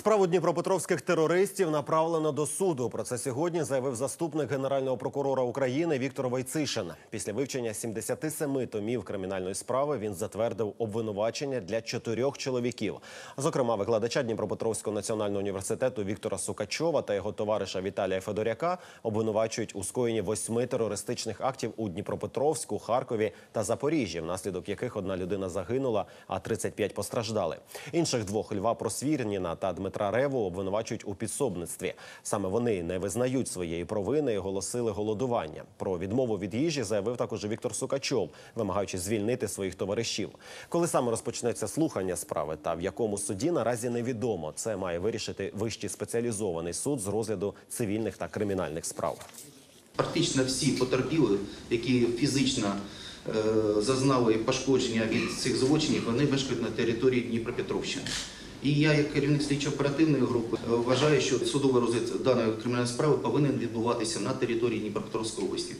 Справу дніпропетровських терористів направлено до суду. Про це сьогодні заявив заступник генерального прокурора України Віктор Войцишин. Після вивчення 77 томів кримінальної справи він затвердив обвинувачення для чотирьох чоловіків. Зокрема, викладача Дніпропетровського національного університету Віктора Сукачова та його товариша Віталія Федоряка обвинувачують у скоєнні восьми терористичних актів у Дніпропетровську, Харкові та Запоріжжі, внаслідок яких одна людина загинула, а 35 постраждали. Інших двох Льва Просвірніна та Дмитра Реву обвинувачують у підсобництві. Саме вони не визнають своєї провини і оголосили голодування. Про відмову від їжі заявив також Віктор Сукачов, вимагаючи звільнити своїх товаришів. Коли саме розпочнеться слухання справи та в якому суді наразі невідомо. Це має вирішити вищий спеціалізований суд з розгляду цивільних та кримінальних справ. Практично всі потерпіли, які фізично е, зазнали пошкодження від цих злочинів, вони мешкають на території Дніпропетровщини. І я, як керівник слідчо-оперативної групи, е, вважаю, що судовий розгляд даної кримінальної справи повинен відбуватися на території Дніпропетровської області.